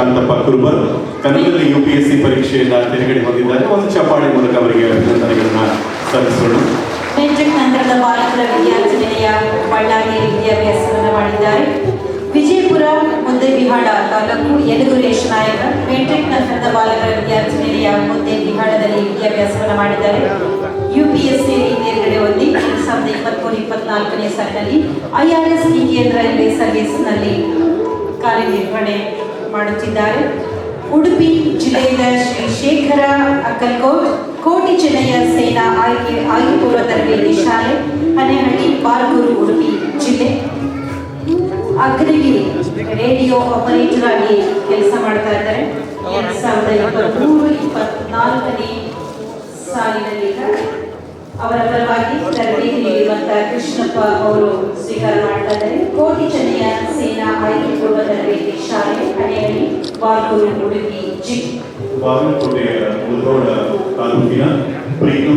ಶಾಂತಪ್ಪ ಕುರುಬರ್. ಕನ್ನಡದಲ್ಲಿ U P S C ಪರೀಕ್ಷೆಯನ್ನ ತೆರೆಗಡೆ ಹೊಂದಿದ್ದಾರೆ. ಒಂದು ಚಪ್ಪಾಳೆ ಮೂಲಕ ಅವರಿಗೆ ಅಭಿನಂದನೆಗಳನ್ನ ಸಲ್ಲಿಸೋಣ. ಮೆಟ್ರಿಕ್ ನಂತರದ ಬಾಲಕರ ವಿದ್ಯಾರ್ಥಿನಿಯ ಬಳ್ಳಾರಿ ವಿದ್ಯಾಭ್ಯಾಸವನ್ನು ಮಾಡಿದ್ದಾರೆ. ವಿಜಯಪುರ ಮುದ್ದೆಬಿಹಾಳ ತಾಲೂಕು ಯಲಗುರೇಶ್ ನಾಯಕ, ಮೆಟ್ರಿಕ್ ನಂತರದ ಬಾಲಕರ ವಿದ್ಯಾರ್ಥಿನಿಯ ಮುದ್ದೆಬಿಹಾಳದಲ್ಲಿ ವಿದ್ಯಾಭ್ಯಾಸವನ್ನು ಮಾಡಿದ್ದಾರೆ. ಯುಪಿಎಸ್ಸಿ ತೇರ್ಗಡೆ ಹೊಂದಿ ಎರಡು ಸಾವಿರದ ಇಪ್ಪತ್ಮೂರು ಇಪ್ಪತ್ನಾಲ್ಕನೇ ಸಾಲಿನಲ್ಲಿ ಐಆರ್ಎಸ್ ಕೇಂದ್ರ ರೈಲ್ವೆ ಸರ್ವಿಸ್ನಲ್ಲಿ ಕಾರ್ಯನಿರ್ವಹಣೆ ಮಾಡುತ್ತಿದ್ದಾರೆ. ಉಡುಪಿ ಜಿಲ್ಲೆಯಿಂದ ಶ್ರೀ ಶೇಖರ ಅಕ್ಕಲ್ಕೋಟ್ ಕೋಟಿ ಚೆನ್ನಯ್ಯ ಸೇನಾ ಆಯ್ಕೆ ಆಯುಪೂರ್ವ ತರಬೇತಿ ಶಾಲೆ, ಹನೇಹಳ್ಳಿ ಬಾರ್ಗೂರು ಉಡುಪಿ ಜಿಲ್ಲೆ. ಅಗ್ರಗಿರಿ ರೇಡಿಯೋ ಆಪರೇಟರ್ ಆಗಿ ಕೆಲಸ ಮಾಡ್ತಾ ಇದ್ದಾರೆ. ಎರಡ್ ಸಾವಿರದ ಇಪ್ಪತ್ತ್ಮೂರು ಇಪ್ಪತ್ನಾಲ್ಕನೇ ಸಾಲಿನಲ್ಲಿ ಅವರ ಪರವಾಗಿ ತರಬೇತಿ ನೀಡಿರುವಂತಹ ಕೃಷ್ಣಪ್ಪ ಅವರು ಸ್ವೀಕಾರ ಮಾಡ್ತಾ ಕೋಟಿ ಚೆನ್ನಯ್ಯ ಸೇನಾ ಆಯ್ಕೆ ಪೂರ್ವ ತರಬೇತಿ ಶಾಲೆ, ಹಣೆಹಳ್ಳಿ ಬಾಗೂರು ಹುಡುಗಿ ಬಾಗಲಕೋಟೆಯ ತಾಲೂಕಿನ ಪ್ರೀತು,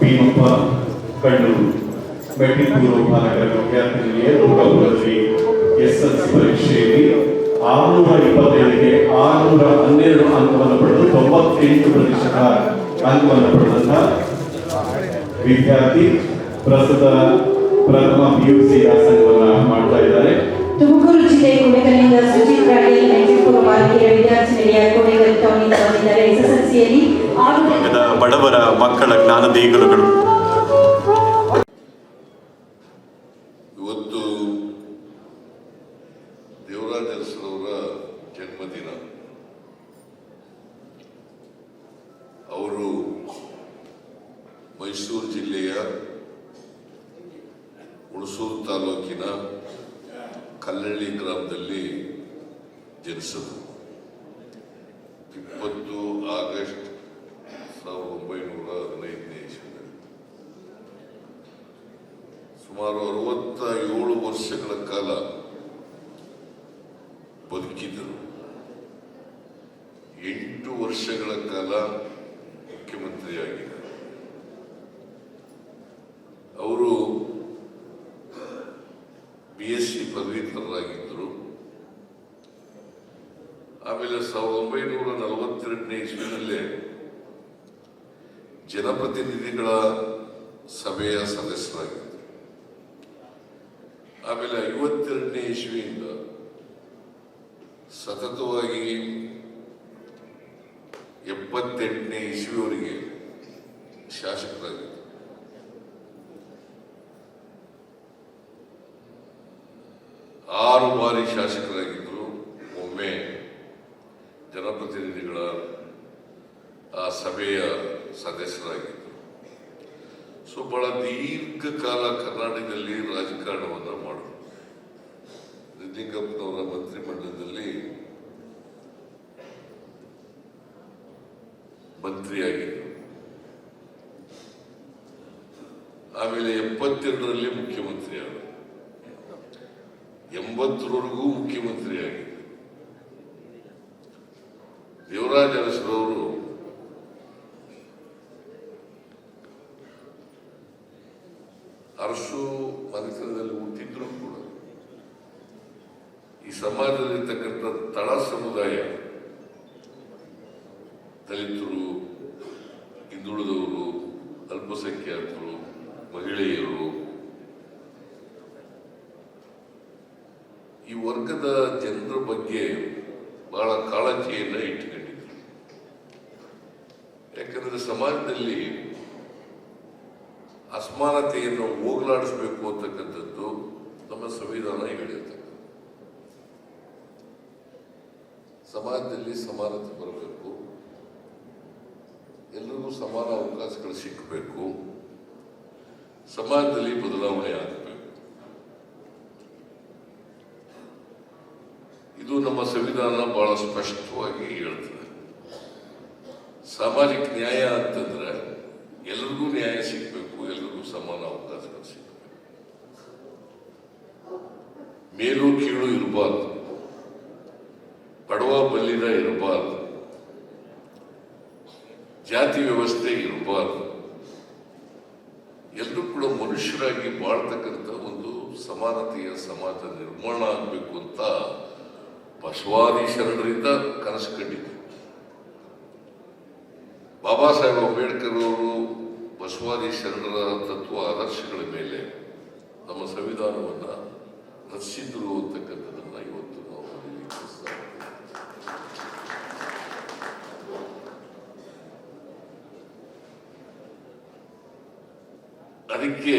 ಭೀಮಪ್ಪ, ಕಣ್ಣೂರು. ಮೆಟ್ರಿಕ್ ಪೂರ್ವ ಬಾಲಕರ ವಿದ್ಯಾರ್ಥಿನಿಯರು ಲೋಕಪುರದಲ್ಲಿ ಎಸ್ ಎಲ್ ಸಿ ಪರೀಕ್ಷೆಯಲ್ಲಿ ಆರುನೂರ ಇಪ್ಪತ್ತೈದಕ್ಕೆ ಆರುನೂರ ಹನ್ನೆರಡು ಅಂಕವನ್ನು ಪಡೆದು ತೊಂಬತ್ತೆಂಟು ಪ್ರತಿಶತ ಅಂಕವನ್ನು ವಿದ್ಯಾರ್ಥಿ ಪ್ರಸ್ತುತ ಪ್ರಥಮ ಪಿ ಯು ಸಿ ವ್ಯಾಸಂಗವನ್ನ ಮಾಡ್ತಾ ಇದ್ದಾರೆ. ತುಮಕೂರು ಜಿಲ್ಲೆ ಕುಣಿಗಲ್ನಿಂದ ಸುಜಿತ್ ವಿದ್ಯಾರ್ಥಿನಿಯ ಕುಣಿಗಲ್ ಬಂದಿದ್ದಾರೆ ಎಸ್ಎಸ್ಎಲ್ಸಿಯಲ್ಲಿ ಬಡವರ ಮಕ್ಕಳ ಜ್ಞಾನ ದೇಗುಲಗಳು. ಇವತ್ತು ದೇವರಾಜ ಅರಸರವರ ಜನ್ಮದಿನ ಅವರು ಮೈಸೂರು ಜಿಲ್ಲೆಯ ಹುಣಸೂರು ತಾಲೂಕಿನ ಕಲ್ಲಳ್ಳಿ ಗ್ರಾಮದಲ್ಲಿ ಜನಿಸಿದರು ಇಪ್ಪತ್ತು ಆಗಸ್ಟ್ ಸಾವಿರದ ಒಂಬೈನೂರ ಹದಿನೈದನೇ ಇಸ್ವಿನಲ್ಲಿ ಸುಮಾರು ಅರವತ್ತ ಏಳು ವರ್ಷಗಳ ಕಾಲ ಬದುಕಿದ್ದರು. ಎಂಟು ವರ್ಷಗಳ ಕಾಲ ಮುಖ್ಯಮಂತ್ರಿಯಾಗಿದ್ದರು ಅವರು ಬಿ ಎಸ್ ಸಿ ಪದವೀಧರರಾಗಿದ್ದರು ಆಮೇಲೆ ಸಾವಿರದ ಒಂಬೈನೂರ ನಲವತ್ತೆರಡನೇ ಇಸ್ವಿನಲ್ಲೇ ಜನಪ್ರತಿನಿಧಿಗಳ ಸಭೆಯ ಸದಸ್ಯರಾಗಿದ್ದರು. ಆಮೇಲೆ ಐವತ್ತೆರಡನೇ ಇಸ್ವಿಯಿಂದ ಸತತವಾಗಿ ಎಪ್ಪತ್ತೆಂಟನೇ ಇಸ್ವಿಯವರೆಗೆ ಶಾಸಕರಾಗಿದ್ದರು ಆರು ಬಾರಿ ಶಾಸಕರಾಗಿದ್ದರು ಒಮ್ಮೆ ಜನಪ್ರತಿನಿಧಿಗಳ ಆ ಸಭೆಯ ಸದಸ್ಯರಾಗಿದ್ದರು ಸೊ ಬಹಳ ದೀರ್ಘಕಾಲ ಕರ್ನಾಟಕದಲ್ಲಿ ರಾಜಕಾರಣವನ್ನು ಮಾಡಿದ್ರು ನಿತಿಂಗಪ್ಪನವರ ಮಂತ್ರಿಮಂಡಲದಲ್ಲಿ ಮಂತ್ರಿಯಾಗಿದ್ದರು ಆಮೇಲೆ ಎಪ್ಪತ್ತೆರಡರಲ್ಲಿ ಮುಖ್ಯಮಂತ್ರಿ ಆದರು ಎಂಬತ್ತರವರೆಗೂ ಮುಖ್ಯಮಂತ್ರಿ ಆಗಿದ್ದರು ದೇವರಾಜ ಅರಸರವರು ಅರಸು ಮನೆತನದಲ್ಲಿ ಹುಟ್ಟಿದ್ರು ಕೂಡ ಈ ಸಮಾಜದಲ್ಲಿರ್ತಕ್ಕಂಥ ತಳ ಸಮುದಾಯ ದಲಿತರು ಹಿಂದುಳಿದವರು ಅಲ್ಪಸಂಖ್ಯಾತರು ಮಹಿಳೆಯರು ಈ ವರ್ಗದ ಜನರ ಬಗ್ಗೆ ಬಹಳ ಕಾಳಜಿಯನ್ನ ಇಟ್ಕೊಂಡಿದ್ರು ಯಾಕಂದ್ರೆ ಸಮಾಜದಲ್ಲಿ ಅಸಮಾನತೆಯನ್ನು ಹೋಗಲಾಡಿಸಬೇಕು ಅಂತಕ್ಕಂಥದ್ದು ನಮ್ಮ ಸಂವಿಧಾನ ಹೇಳಿರ್ತಕ್ಕಂಥ ಸಮಾಜದಲ್ಲಿ ಸಮಾನತೆ ಬರಬೇಕು. ಎಲ್ಲರಿಗೂ ಸಮಾನ ಅವಕಾಶಗಳು ಸಿಕ್ಕಬೇಕು ಸಮಾಜದಲ್ಲಿ ಬದಲಾವಣೆ ಆಗಬೇಕು ಇದು ಸಂವಿಧಾನ ಬಹಳ ಸ್ಪಷ್ಟವಾಗಿ ಹೇಳ್ತದೆ. ಸಾಮಾಜಿಕ ನ್ಯಾಯ ಅಂತಂದ್ರೆ ಎಲ್ರಿಗೂ ನ್ಯಾಯ ಸಿಗಬೇಕು, ಎಲ್ರಿಗೂ ಸಮಾನ ಅವಕಾಶ ಸಿಗಬೇಕು. ಮೇಲು ಕೀಳು ಇರಬಾರ್ದು. ಬಡವ ಬಲ್ಲಿದ ಇರಬಾರ್ದು. ಜಾತಿ ವ್ಯವಸ್ಥೆ ಇರಬಾರ್ದು. ಎಲ್ಲರೂ ಕೂಡ ಮನುಷ್ಯರಾಗಿ ಬಾಳ್ತಕ್ಕಂಥ ಒಂದು ಸಮಾನತೆಯ ಸಮಾಜ ನಿರ್ಮಾಣ ಆಗಬೇಕು ಅಂತ ಬಸವಾದಿ ಶರಣರಿಂದ ಕನಸು ಕಂಡಿದ್ದೆ. ಬಾಬಾ ಸಾಹೇಬ್ ಅಂಬೇಡ್ಕರ್ ಅವರು ಬಸವಾದಿ ಶರಣರ ತತ್ವ ಆದರ್ಶಗಳ ಮೇಲೆ ನಮ್ಮ ಸಂವಿಧಾನವನ್ನ ರಚಿಸಿದ್ರು ಅಂತಕ್ಕಂಥದ್ದನ್ನು ಇವತ್ತು ನಾವು ಅದಕ್ಕೆ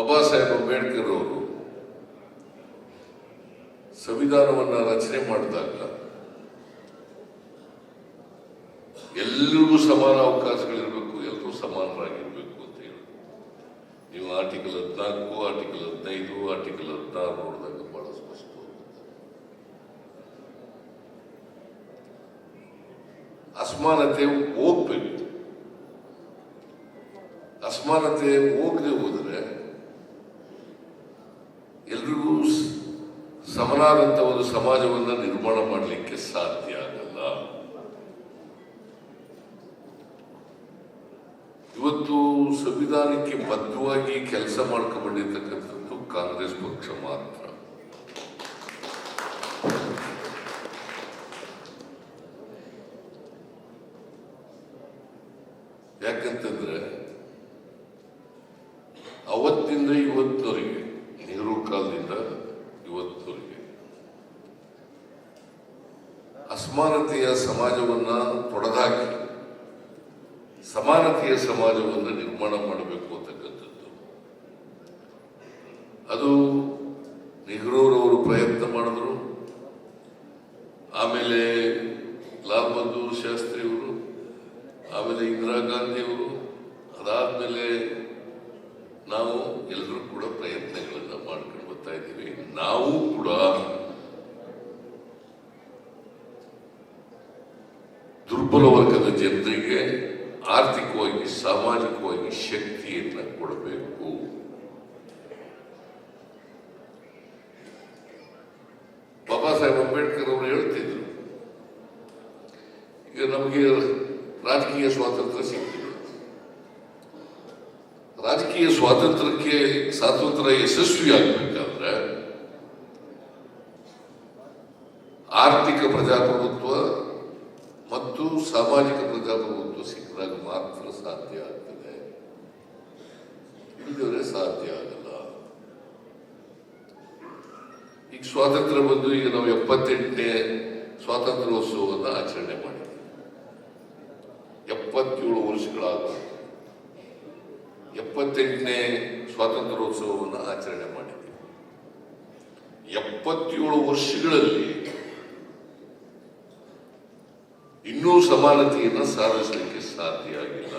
ಬಾಬಾ ಸಾಹೇಬ್ ಅಂಬೇಡ್ಕರ್ ಅವರು ಸಂವಿಧಾನವನ್ನ ರಚನೆ ಮಾಡಿದಾಗ ಎಲ್ಲರಿಗೂ ಸಮಾನ ಅವಕಾಶಗಳಿರಬೇಕು ಎಲ್ಲರೂ ಸಮಾನರಾಗಿರ್ಬೇಕು ಅಂತ ಹೇಳಿ. ನೀವು ಆರ್ಟಿಕಲ್ ಹದಿನಾಲ್ಕು, ಆರ್ಟಿಕಲ್ ಹದಿನೈದು, ಆರ್ಟಿಕಲ್ ಹದಿನಾರು ನೋಡಿದಾಗ ಬಹಳ ಸ್ಪಷ್ಟ ಅಸಮಾನತೆ ಹೋಗ್ಬೇಕು. ಅಸಮಾನತೆ ಹೋಗದೆ ಹೋದರೆ ಎಲ್ರಿಗೂ ಸ್- ಸಮನಾದಂತ ಒಂದು ಸಮಾಜವನ್ನು ನಿರ್ಮಾಣ ಮಾಡಲಿಕ್ಕೆ ಸಾಧ್ಯ ಆಗಲ್ಲ. ಇವತ್ತು ಸಂವಿಧಾನಕ್ಕೆ ಬದ್ಧವಾಗಿ ಕೆಲಸ ಮಾಡ್ಕೊಂಡಿರ್ತಕ್ಕಂಥದ್ದು ಕಾಂಗ್ರೆಸ್ ಪಕ್ಷ ಮಾತ್ರ. ಅಸಮಾನತೆಯ ಸಮಾಜವನ್ನ ತೊಡೆದಾಕಿ. ಸಮಾನತೆಯ ಸಮಾಜವನ್ನು ನಿರ್ಮಾಣ ಮಾಡಬೇಕು ಅಂತಕ್ಕಂಥದ್ದು ಅದು ನೆಹರೂರವರು ಪ್ರಯತ್ನ ಮಾಡಿದ್ರು ಆಮೇಲೆ ಲಾಲ್ ಬಹದ್ದೂರ್ ಶಾಸ್ತ್ರಿ ಅವರು ಆಮೇಲೆ ಇಂದಿರಾ ಗಾಂಧಿ ಅವರು ಅದಾದ್ಮೇಲೆ ನಾವು ಎಲ್ಲರೂ ಕೂಡ ಪ್ರಯತ್ನಗಳನ್ನ ಮಾಡ್ಕೊಂಡು ಬರ್ತಾ ಇದ್ದೀವಿ ನಾವು ಕೂಡ ದುರ್ಬಲ ವರ್ಗದ ಜನರಿಗೆ ಆರ್ಥಿಕವಾಗಿ, ಸಾಮಾಜಿಕವಾಗಿ ಶಕ್ತಿಯನ್ನು ಕೊಡಬೇಕು. ಬಾಬಾ ಸಾಹೇಬ್ ಅಂಬೇಡ್ಕರ್ ಅವರು ಹೇಳ್ತಿದ್ರು, ಈಗ ನಮಗೆ ರಾಜಕೀಯ ಸ್ವಾತಂತ್ರ್ಯ ಸಿಗ್ತಿದೆ. ರಾಜಕೀಯ ಸ್ವಾತಂತ್ರ್ಯಕ್ಕೆ ಸ್ವಾತಂತ್ರ್ಯ ಯಶಸ್ವಿ ಆಗಬೇಕಾದ್ರೆ ಆರ್ಥಿಕ ಪ್ರಜಾಪ್ರಭುತ್ವ ಮತ್ತು ಸಾಮಾಜಿಕ ಪ್ರಜಾಪ್ರಭುತ್ವ ಸಿಕ್ಕಿದಾಗ ಮಾತ್ರ ಸಾಧ್ಯ ಆಗ್ತದೆ ಇಲ್ಲದವರೆ ಸಾಧ್ಯ ಆಗಲ್ಲ ಈಗ ಸ್ವಾತಂತ್ರ್ಯ ಬಂದು ಈಗ ನಾವು ಎಪ್ಪತ್ತೆಂಟನೇ ಸ್ವಾತಂತ್ರ್ಯೋತ್ಸವವನ್ನು ಆಚರಣೆ ಮಾಡಿದ್ವಿ. ಎಪ್ಪತ್ತೇಳು ವರ್ಷಗಳಾದ ಎಪ್ಪತ್ತೆಂಟನೇ ಸ್ವಾತಂತ್ರ್ಯೋತ್ಸವವನ್ನು ಆಚರಣೆ ಮಾಡಿದ್ವಿ. ಎಪ್ಪತ್ತೇಳು ವರ್ಷಗಳಲ್ಲಿ ಇನ್ನೂ ಸಮಾನತೆಯನ್ನು ಸಾಧಿಸಲಿಕ್ಕೆ ಸಾಧ್ಯ ಆಗಿಲ್ಲ.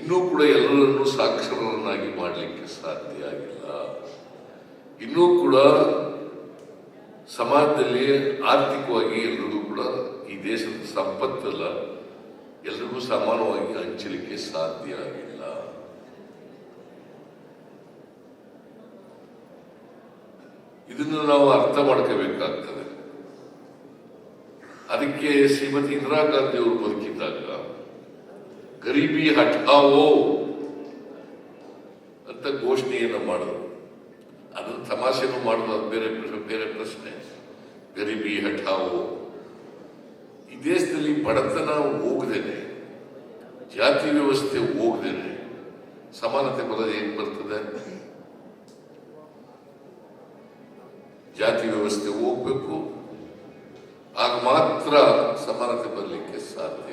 ಇನ್ನೂ ಕೂಡ ಎಲ್ಲರನ್ನೂ ಸಾಕ್ಷರರನ್ನಾಗಿ ಮಾಡಲಿಕ್ಕೆ ಸಾಧ್ಯ ಆಗಿಲ್ಲ. ಇನ್ನೂ ಕೂಡ ಸಮಾಜದಲ್ಲಿ ಆರ್ಥಿಕವಾಗಿ ಎಲ್ರಿಗೂ ಕೂಡ ಈ ದೇಶದ ಸಂಪತ್ತಲ್ಲ, ಎಲ್ರಿಗೂ ಸಮಾನವಾಗಿ ಹಂಚಲಿಕ್ಕೆ ಸಾಧ್ಯ ಆಗಿಲ್ಲ. ಇದನ್ನು ನಾವು ಅರ್ಥ ಮಾಡ್ಕೋಬೇಕಾಗ್ತದೆ. ಅದಕ್ಕೆ ಶ್ರೀಮತಿ ಇಂದಿರಾ ಗಾಂಧಿ ಅವರು ಬದುಕಿದ್ದಾಗ, ಗರೀಬಿ ಹಠಾವೋ ಅಂತ ಘೋಷಣೆಯನ್ನು ಮಾಡಿದ್ರು. ಅದನ್ನು ತಮಾಷೆನೂ ಮಾಡೋದು, ಅದು ಬೇರೆ ಬೇರೆ ಪ್ರಶ್ನೆ. ಗರಿಬಿ ಹಠಾವು ಈ ದೇಶದಲ್ಲಿ ಬಡತನ ಹೋಗದೇನೆ. ಜಾತಿ ವ್ಯವಸ್ಥೆ ಹೋಗದೇನೆ. ಸಮಾನತೆ ಬರೋದು ಹೇಗೆ ಬರ್ತದೆ? ಜಾತಿ ವ್ಯವಸ್ಥೆ ಹೋಗ್ಬೇಕು. ಆಗ ಮಾತ್ರ ಸಮಾನತೆ ಬರಲಿಕ್ಕೆ ಸಾಧ್ಯ.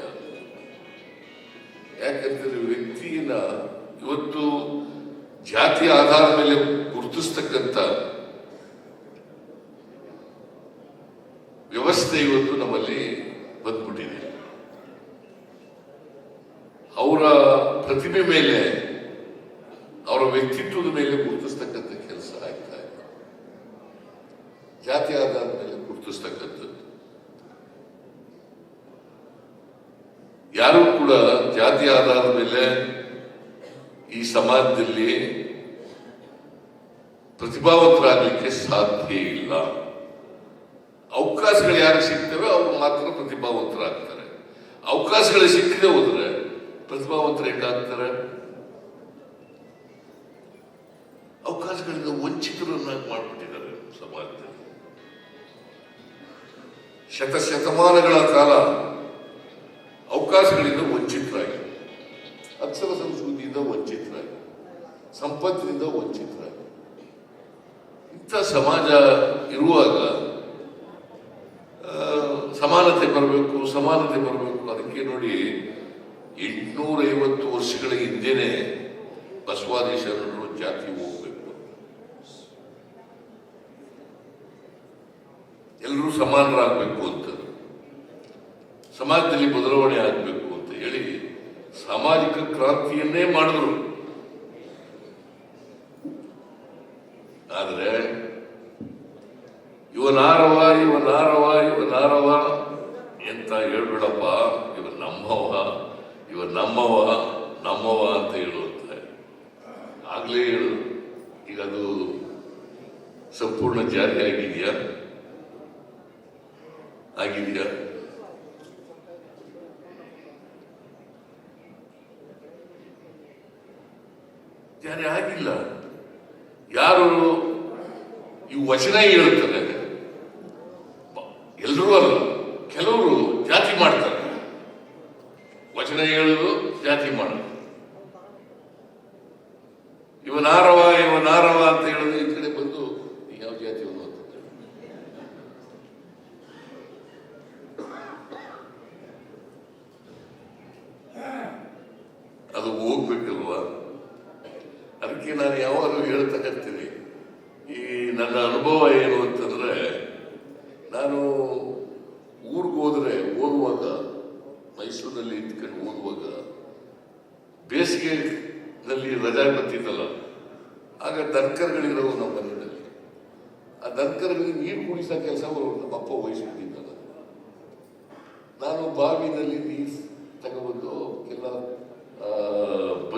ಯಾಕಂದ್ರೆ ವ್ಯಕ್ತಿಯನ್ನ ಇವತ್ತು ಜಾತಿ ಆಧಾರದ ಮೇಲೆ ಗುರುತಿಸ್ತಕ್ಕಂಥ ವ್ಯವಸ್ಥೆ ಇವತ್ತು ನಮ್ಮಲ್ಲಿ ಬಂದ್ಬಿಟ್ಟಿದೆ. ಅವರ ಪ್ರತಿಭೆ ಮೇಲೆ ಅವರ ವ್ಯಕ್ತಿತ್ವದ ಮೇಲೆ ಗುರುತಿಸ್ತಕ್ಕಂಥ ಕೆಲಸ ಆಗ್ತಾ ಇಲ್ಲ ಜಾತಿ ಆಧಾರದ ಮೇಲೆ ಗುರುತಿಸ್ತಕ್ಕಂಥದ್ದು ಯಾರು ಕೂಡ ಜಾತಿ ಆಧಾರದ ಮೇಲೆ ಈ ಸಮಾಜದಲ್ಲಿ ಪ್ರತಿಭಾವಂತರಾಗಲಿಕ್ಕೆ ಸಾಧ್ಯ ಇಲ್ಲ. ಅವಕಾಶಗಳು ಯಾರು ಸಿಗ್ತವೆ, ಅವರು ಮಾತ್ರ ಪ್ರತಿಭಾವಂತರಾಗ್ತಾರೆ. ಅವಕಾಶಗಳು ಸಿಕ್ಕದೆ ಹೋದ್ರೆ ಪ್ರತಿಭಾವಂತರು ಹೆಂಗಾಗ್ತಾರೆ? ಅವಕಾಶಗಳಿಂದ ವಂಚಿತರನ್ನಾಗಿ ಮಾಡಿಬಿಟ್ಟಿದ್ದಾರೆ ಸಮಾಜದಲ್ಲಿ. ಶತಶತಮಾನಗಳ ಕಾಲ ಅವಕಾಶಗಳಿಂದ ವಂಚಿತರಾಗಿ. ಅಕ್ಷರ ಸಂಸ್ಕೃತಿಯಿಂದ ವಂಚಿತರಾಗಿ. ಸಂಪತ್ತಿನಿಂದ ವಂಚಿತರಾಗಿ. ಇಂಥ ಸಮಾಜ ಇರುವಾಗ ಸಮಾನತೆ ಬರಬೇಕು ಸಮಾನತೆ ಬರಬೇಕು, ಅದಕ್ಕೆ ನೋಡಿ ಎಂಟುನೂರೈವತ್ತು ವರ್ಷಗಳ ಹಿಂದೆನೆ ಬಸವಾದೀಶರನ್ನು ಜಾತಿ ಹೋಗ್ಬೇಕು. ಎಲ್ಲರೂ ಸಮಾನರಾಗಬೇಕು ಅಂತ. ಸಮಾಜದಲ್ಲಿ ಬದಲಾವಣೆ ಆಗಬೇಕು ಅಂತ ಹೇಳಿ ಸಾಮಾಜಿಕ ಕ್ರಾಂತಿಯನ್ನೇ ಮಾಡಿದ್ರು ಆದರೆ ಇವನಾರವ ಇವನಾರವ ಇವನಾರವ ಎಂತ ಹೇಳ್ಬೇಡಪ್ಪ ಇವ ನಮ್ಮವ ಇವ ನಮ್ಮವ ನಮ್ಮವ ಅಂತ ಹೇಳುವಂತೆ ಆಗ್ಲೇ ಹೇಳು ಈಗ ಅದು ಸಂಪೂರ್ಣ ಜಾರಿ ಆಗಿದೆಯಾ ಆಗಿದೆಯಾ ಯಾರೇ ಆಗಿಲ್ಲ ಯಾರು ಈ ವಚನ ಹೇಳುತ್ತದೆ? ಎಲ್ಲರೂ ಅಲ್ಲ, ಕೆಲವರು ಜಾತಿ ಮಾಡ್ತಾರೆ. ವಚನ ಹೇಳುದು ಜಾತಿ ಮಾಡೋದು ಇವನಾರವ ಇವನಾರವ ಅಂತ ಹೇಳುದು ಈ ಕಡೆ ಬಂದು ನೀ ಯಾವ ಜಾತಿ ಅಂತ ಅದು ಹೋಗ್ಬೇಕಲ್ವಾ? ಅದಕ್ಕೆ ನಾನು ಯಾವಾಗಲೂ ಹೇಳ್ತಾ ಇರ್ತೀನಿ. ಈ ನನ್ನ ಅನುಭವ ಏನು ಅಂತಂದ್ರೆ, ನಾನು ಊರಿಗೆ ಹೋದರೆ, ಓದುವಾಗ, ಮೈಸೂರಿನಲ್ಲಿ ಇದ್ಕೊಂಡು ಓದುವಾಗ ಬೇಸಿಗೆನಲ್ಲಿ ರಜಾ ಬರ್ತಿದ್ದಲ್ಲ ಆಗ ದರ್ಕರ್ಗಳಿರೋವು ನಮ್ಮ ಮನೆಯಲ್ಲಿ. ಆ ದರ್ಕರ್ಗಳಿಗೆ ನೀರು ಕುಡಿಸೋ ಕೆಲಸ ನಮ್ಮ ಅಪ್ಪ ವಹಿಸ್ಬಿಟ್ಟಿದ್ದಲ್ಲ ನಾನು ಬಾವಿನಲ್ಲಿ ನೀರು ತಗೊಬಂದು ಎಲ್ಲ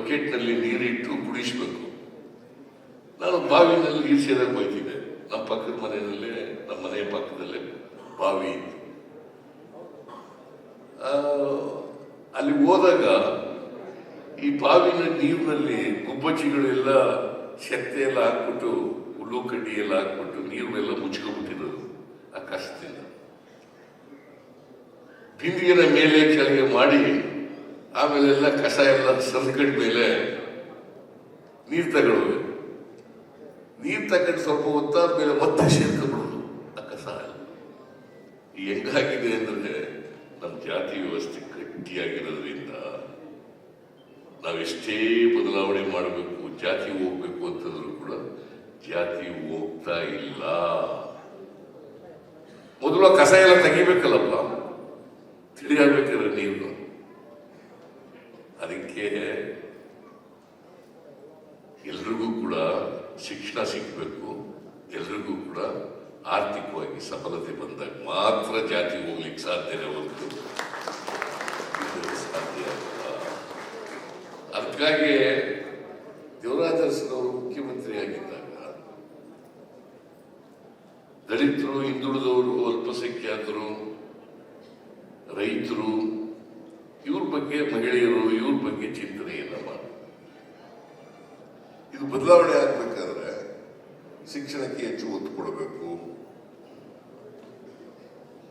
ಬಕೆಟ್ನಲ್ಲಿ ನೀರಿಟ್ಟು ಕುಡಿಸ್ಬೇಕು. ನಾನು ಬಾವಿನಲ್ಲಿ ನೀರು ಸೇದಕ್ಕೆ ಬೈತಿದ್ದೆ ನಮ್ಮ ಪಕ್ಕದ ಮನೆಯಲ್ಲೇ, ನಮ್ಮ ಮನೆಯ ಪಕ್ಕದಲ್ಲೇ ಬಾವಿ ಇತ್ತು ಅಲ್ಲಿ ಹೋದಾಗ ಈ ಬಾವಿನ ನೀರಿನಲ್ಲಿ ಗುಬ್ಬಚ್ಚಿಗಳೆಲ್ಲ ಶಕ್ತಿ ಎಲ್ಲ ಹಾಕ್ಬಿಟ್ಟು ಹುಲ್ಲು ಎಲ್ಲ ಹಾಕ್ಬಿಟ್ಟು ನೀರನ್ನೆಲ್ಲ ಮುಚ್ಕೊಂಡ್ಬಿಟ್ಟಿರೋದು ಆ ಕಷ್ಟದಿಂದ ಬಿಂದಿಗೆನ ಮೇಲೆ ಕೆಳಗೆ ಮಾಡಿ ಆಮೇಲೆ ಎಲ್ಲ ಕಸ ಎಲ್ಲ ಸಲ್ಕಡ್ ಮೇಲೆ ನೀರು ತಗೊಳ್ಬೇಕು ನೀರು ತಗೊಂಡು ಸ್ವಲ್ಪ ಹೊತ್ತಾದ ಮೇಲೆ ಮತ್ತೆ ಸೇರ್ಕೊಂಡ್ಬಿಡೋದು ಆ ಕಸ ಹೆಂಗಾಗಿದೆ ಅಂದ್ರೆ ನಮ್ಮ ಜಾತಿ ವ್ಯವಸ್ಥೆ ಗಟ್ಟಿಯಾಗಿರೋದ್ರಿಂದ ನಾವೆಷ್ಟೇ ಬದಲಾವಣೆ ಮಾಡಬೇಕು, ಜಾತಿ ಹೋಗ್ಬೇಕು ಅಂತಂದ್ರೂ ಕೂಡ ಜಾತಿ ಹೋಗ್ತಾ ಇಲ್ಲ. ಮೊದಲು ಕಸ ಎಲ್ಲ ತೆಗಿಬೇಕಲ್ಲಪ್ಪ. ತಿಳಿಯಾಗಬೇಕಾದ್ರೆ ನೀರು ಅದಕ್ಕೆ ಎಲ್ರಿಗೂ ಕೂಡ ಶಿಕ್ಷಣ ಸಿಗಬೇಕು, ಎಲ್ರಿಗೂ ಕೂಡ ಆರ್ಥಿಕವಾಗಿ ಸಫಲತೆ ಬಂದಾಗ ಮಾತ್ರ ಜಾತಿ ಹೋಗ್ಲಿಕ್ಕೆ ಸಾಧ್ಯನೇ ಹೊರತು ಸಾಧ್ಯ ಅದಕ್ಕಾಗಿ ದೇವರಾಜ ಅರಸನವರು ಮುಖ್ಯಮಂತ್ರಿ ಆಗಿದ್ದಾಗ ದಲಿತರು, ಹಿಂದುಳಿದವರು, ಅಲ್ಪಸಂಖ್ಯಾತರು, ರೈತರು ಬಗ್ಗೆ ಮಹಿಳೆಯರು ಇವ್ರ ಬಗ್ಗೆ ಚಿಂತನೆ ಮಾಡಿ ಇದು ಬದಲಾವಣೆ ಆಗ್ಬೇಕಾದ್ರೆ ಶಿಕ್ಷಣಕ್ಕೆ ಹೆಚ್ಚು ಒತ್ತು ಕೊಡಬೇಕು.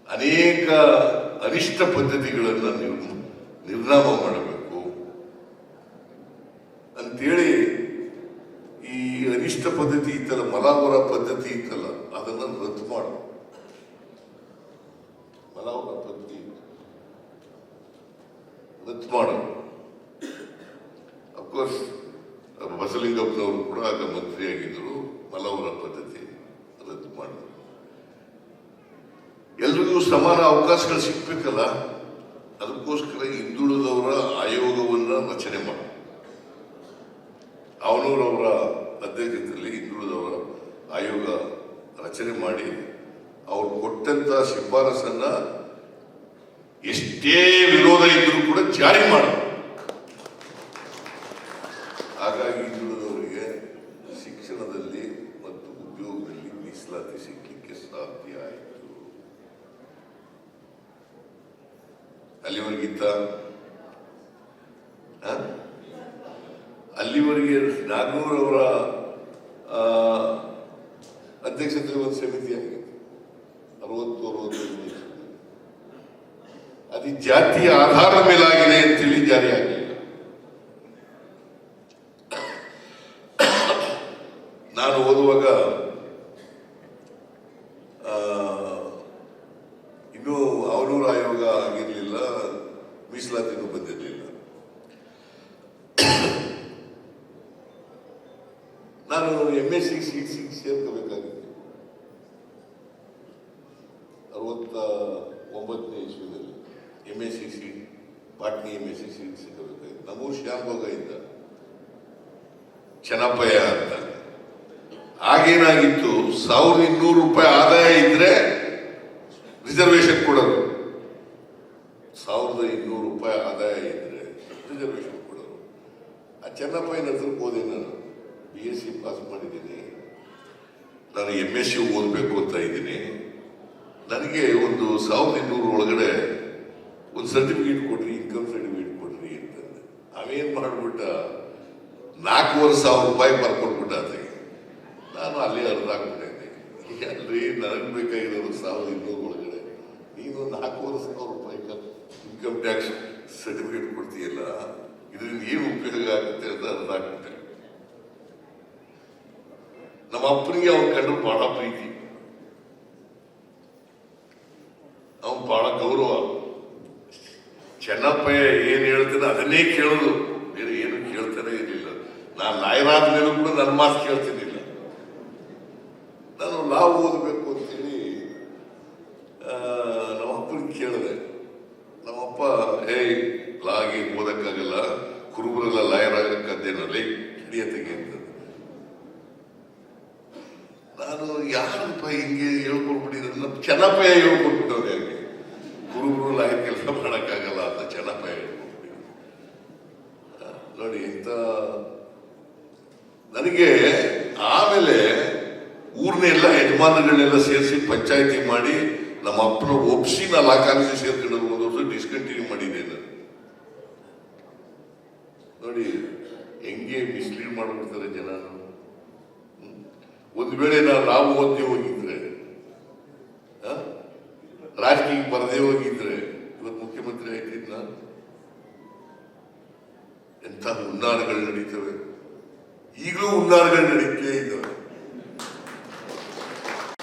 ಅನೇಕ ಅನಿಷ್ಟ ಪದ್ಧತಿಗಳನ್ನು ನೀವು ನಿರ್ನಾಮ ಮಾಡಬೇಕು. ಅಂತೇಳಿ ಈ ಅನಿಷ್ಟ ಪದ್ಧತಿ ಇತ್ತಲ್ಲ ಮಲಾವರ ಪದ್ಧತಿ ಇತ್ತಲ್ಲ ಅದನ್ನ ರದ್ದು ಮಾಡು ಮಲಾವರ ಪದ್ಧತಿ ರದ್ದು ಮಾಡು ಅಫ್ಕೋರ್ಸ್ ಬಸಲಿಂಗಪ್ಪನವರು ಕೂಡ ಆಗ ಮಂತ್ರಿಯಾಗಿದ್ದರು ಮಲವರ ಪದ್ಧತಿ ರದ್ದು ಮಾಡಿದ್ರು ಎಲ್ರಿಗೂ ಸಮಾನ ಅವಕಾಶಗಳು ಸಿಗ್ಬೇಕಲ್ಲ? ಅದಕ್ಕೋಸ್ಕರ ಹಿಂದುಳಿದವರ ಆಯೋಗವನ್ನ ರಚನೆ ಮಾಡಿ. ಅವನೂರವರ ಅಧ್ಯಕ್ಷತೆಯಲ್ಲಿ ಹಿಂದುಳಿದವರ ಆಯೋಗ ರಚನೆ ಮಾಡಿ, ಅವ್ರು ಕೊಟ್ಟಂತ ಶಿಫಾರಸನ್ನ ಎಷ್ಟೇ ವಿರೋಧ ಇದ್ರೂ ಕೂಡ ಜಾರಿ ಮಾಡ. ಜಾತಿಯ ಆಧಾರದ ಮೇಲಾಗಿದೆ ಅಂತೇಳಿ ಜಾರಿ ಆಗಲಿಲ್ಲ. ನಾನು ಓದುವಾಗ ಇನ್ನೂ ಅವನೂರು ಆಯೋಗ ಆಗಿರಲಿಲ್ಲ ಮೀಸಲಾತಿನೂ ಬಂದಿರಲಿಲ್ಲ. ನಾನು ಎಂ ಎಸ್ ಸಿ ಸೀಟ್ ಸಿಗ್ ಸೇರ್ಕೋಬೇಕಾಗಿತ್ತು. ಅರವತ್ತ ಒಂಬತ್ತನೇ ಇಸ್ವಿನಲ್ಲಿ M S C C Patni M S C seat ಸಿಗಬೇಕಾಗಿತ್ತು ನಮ್ಮೂರು ಶ್ಯಾಮಭೋಗ ಇದ್ದ ಚೆನ್ನಪ್ಪಯ್ಯ ಅಂತ. ಆಗೇನಾಗಿತ್ತು ಸಾವಿರದ ಇನ್ನೂರು ರೂಪಾಯಿ ಆದಾಯ ಇದ್ರೆ ರಿಸರ್ವೇಶನ್ ಕೊಡೋರು ಒಂದು ಸರ್ಟಿಫಿಕೇಟ್ ಕೊಡ್ರಿ ಇನ್ಕಮ್ ಸರ್ಟಿಫಿಕೇಟ್ ಕೊಡ್ರಿ ಅಂತಂದೆ ಅವೇನು ಮಾಡ್ಬಿಟ್ಟ ನಾಲ್ಕೂವರೆ ಸಾವಿರ ರೂಪಾಯಿ ಬರ್ಕೊಟ್ಬಿಟ್ಟ ಅದಕ್ಕೆ ನಾನು ಅಲ್ಲೇ ಅರ್ಧ ಹಾಕ್ಬಿಟ್ಟಿದ್ದೆ ಅಲ್ರಿ ನನಗೆ ಬೇಕಾಗಿರೋದು ಸಾವಿರದ ಇನ್ನೂರು ಒಳಗಡೆ ನೀನು ನಾಲ್ಕೂವರೆ ಸಾವಿರ ರೂಪಾಯಿ ಇನ್ಕಮ್ ಟ್ಯಾಕ್ಸ್ ಸರ್ಟಿಫಿಕೇಟ್ ಕೊಡ್ತೀಯಲ್ಲ ಇದರಿಂದ ಏನು ಉಪಯೋಗ ಆಗುತ್ತೆ ಅಂತ ಅರ್ಧ ಹಾಕ್ಬಿಟ್ಟೆ ನಮ್ಮ ಅಪ್ಪನಿಗೆ ಅವ್ನ ಕಂಡ್ರೆ ಬಹಳ ಪ್ರೀತಿ ಅವನ್ ಬಹಳ ಗೌರವ ಚೆನ್ನಪ್ಪಯ್ಯ ಏನು ಹೇಳ್ತಾನೆ ಅದನ್ನೇ ಕೇಳೋದು. ಬೇರೆ ಏನು ಕೇಳ್ತಾನೆ ಇರಲಿಲ್ಲ. ನಾನು ಲಾಯರಾದ ಮೇಲೂ ಕೂಡ ನನ್ನ ಮಾತು ಕೇಳ್ತಿರ್ಲಿಲ್ಲ ನಾನು ಲಾ ಓದಬೇಕು ಅಂತೇಳಿ ಆ, ನಮ್ಮ ಅಪ್ಪನಿಗೆ ಕೇಳಿದೆ ನಮ್ಮಪ್ಪ ಏಯ್ ಲಾಗೆ ಓದಕ್ಕಾಗಲ್ಲ ಕುರುಬರೆಲ್ಲ ಲಾಯರ್ ಆಗಕ್ಕದ್ದೇನಲ್ಲಿ ಹಿಡಿಯತೆಗೆ ಅಂತ ನಾನು ಯಾರಪ್ಪ ಹಿಂಗೆ ಹೇಳ್ಕೊಟ್ಬಿಟ್ಟಿದ್ರೆ ನಮ್ಮ ಚೆನ್ನಪ್ಪಯ್ಯ ಹೇಳ್ಕೊಟ್ಬಿಟ್ಟವ್ರು ಯಾಕೆ ಕುರುಬರು ಲಾಯರ್ ಕೆಲಸ ಮಾಡೋಕ್ಕಾಗಲ್ಲ ಅಂತ ಚೆನ್ನಪ್ಪಯ್ಯ ಹೇಳ್ಕೊಟ್ಬಿಟ್ಟಿದ್ರು ಆ, ನೋಡಿ ಇಂಥ ನನಗೆ ಆಮೇಲೆ ಊರ್ನೆಲ್ಲ ಯಜಮಾನಗಳನ್ನೆಲ್ಲ ಸೇರಿಸಿ ಪಂಚಾಯತಿ ಮಾಡಿ ನಮ್ಮ ಅಪ್ಪನ ಒಪ್ಸಿ ನಾ ಲಾ ಸೇರ್ಕೊಂಡು ಒಂದು ವರ್ಷ ಡಿಸ್ಕಂಟಿನ್ಯೂ ಮಾಡಿದೆ ನೋಡಿ, ಹೆಂಗೆ ಮಿಸ್ಲೀಡ್ ಮಾಡ್ಬಿಡ್ತಾರೆ ಜನ. ಒಂದು ವೇಳೆ ನಾವು ಓದ್ತೀವಿ